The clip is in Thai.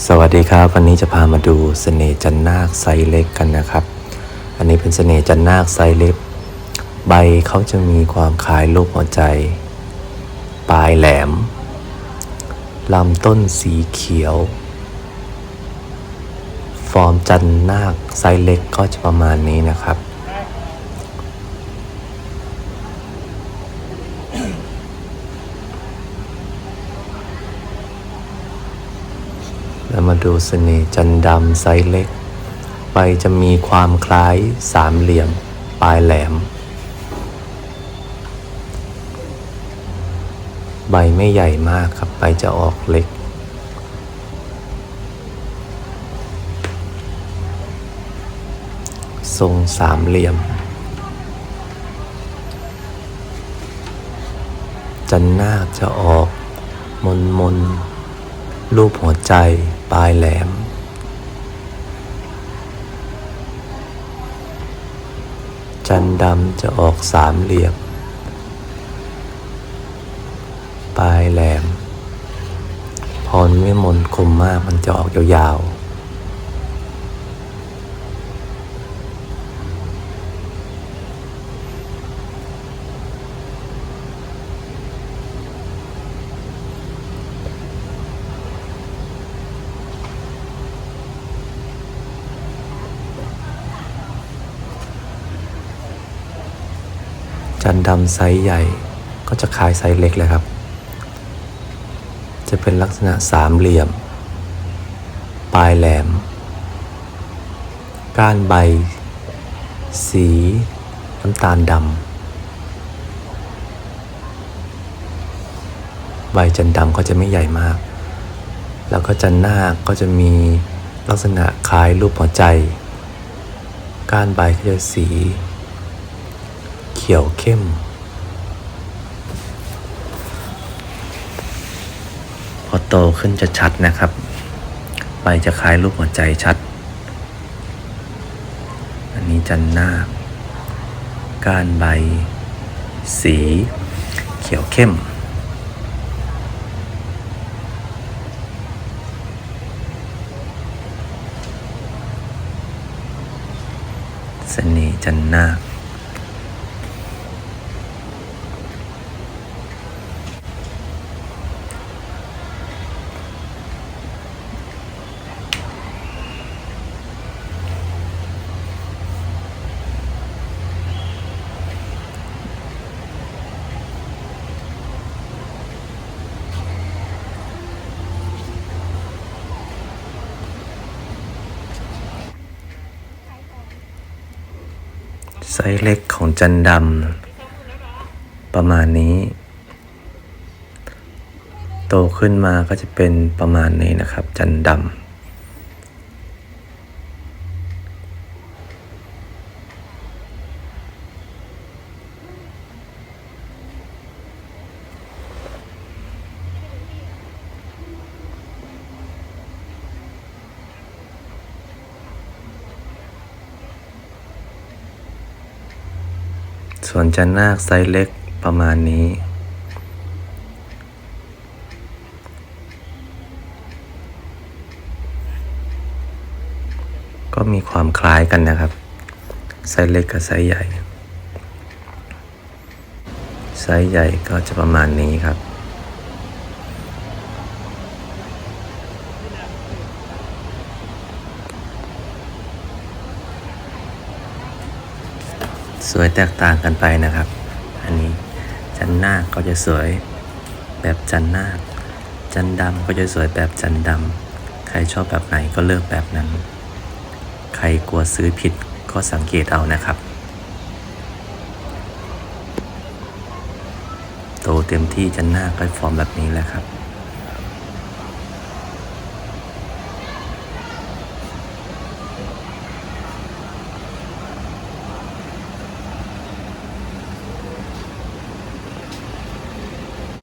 สวัสดีครับ วันนี้จะพามาดูเสน่ห์จันนาคไซเล็กกันนะครับ อันนี้เป็นเสน่ห์จันนาคไซเล็ก ใบเขาจะมีความคล้ายรูปหัวใจ ปลายแหลมลำต้นสีเขียว ฟอร์มจันนาคไซเล็กก็จะประมาณนี้นะครับ แล้วมาดูเสน่ห์จันดำไซส์เล็ก ใบจะมีความคล้ายสามเหลี่ยม ปลายแหลม ใบไม่ใหญ่มากครับ ใบจะออกเล็ก ทรงสามเหลี่ยม จันนาคจะออกมนมนรูปหัวใจ ปลายแหลม จันดำจะออกสามเหลี่ยม ปลายแหลม พรไม่มนคมมากมันจะออกยาวๆ จันดำไซส์ใหญ่ ก็จะคล้ายไซส์เล็กเลยครับ จะเป็นลักษณะสามเหลี่ยม ปลายแหลม ก้านใบ สีน้ำตาลดำใบจันดำก็จะไม่ใหญ่มาก แล้วก็จันหน้าคก็จะมีลักษณะคล้ายรูปหัวใจ ก้านใบก็จะสี ขียวเข้ม พอโตขึ้นจะชัดนะครับ ใบจะคล้ายรูปหัวใจชัด อันนี้จันนาคก้านใบ สีเขียวเข้มเสน่ห์จันนาค ไซส์เล็กของจันดำประมาณนี้ โตขึ้นมาก็จะเป็นประมาณนี้นะครับ จันดำ ส่วนจันนาคไซส์เล็กประมาณนี้ ก็มีความคล้ายกันนะครับ ไซส์เล็กกับไซส์ใหญ่ ไซส์ใหญ่ก็จะประมาณนี้ครับ สวยแตกต่างกันไปนะครับ อันนี้จันนาคก็จะสวยแบบจันนาคจันดำก็จะสวยแบบจันดำใครชอบแบบไหนก็เลือกแบบนั้น ใครกลัวซื้อผิดก็สังเกตเอานะครับ โตเต็มที่จันนาคก็ฟอร์มแบบนี้แหละครับ